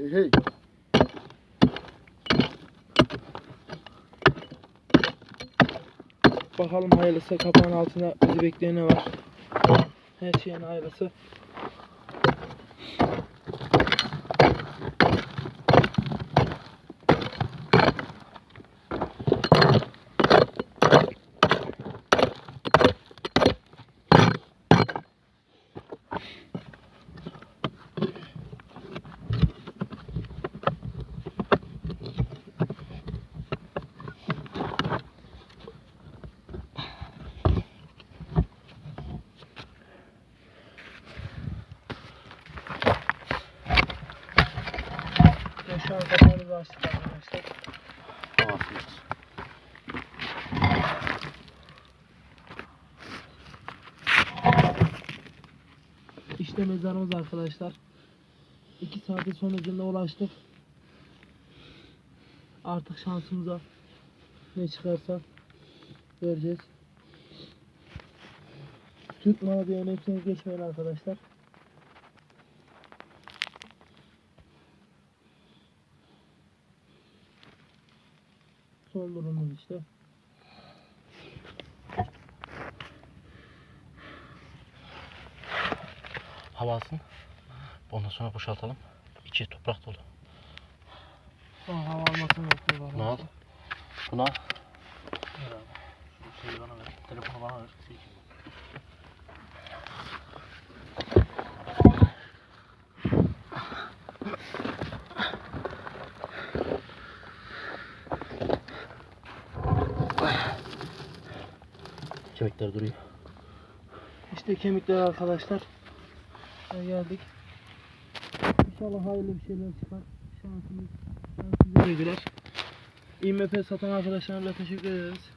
Hey hey. Bakalım hayırlısı kapağın altında bizi bekleyen ne var. Her şeyin hayırlısı. İşte mezarımız arkadaşlar. 2 saatin sonucunda ulaştık. Artık şansımıza ne çıkarsa göreceğiz. Tutma bir hepsini geçmeyin arkadaşlar. Son durumumuz işte. Hava alsın. Ondan sonra boşaltalım. İçi toprak dolu. Son hava almasını bekliyorlar. Ne al? Bunu al. Şu şeyi bana ver. Telefonu bana ver. Kemikler duruyor. İşte kemikler arkadaşlar. Ve geldik. İnşallah hayırlı bir şeyler çıkar. Şansımız, şansımız. IMF satan arkadaşlarına teşekkür ederiz.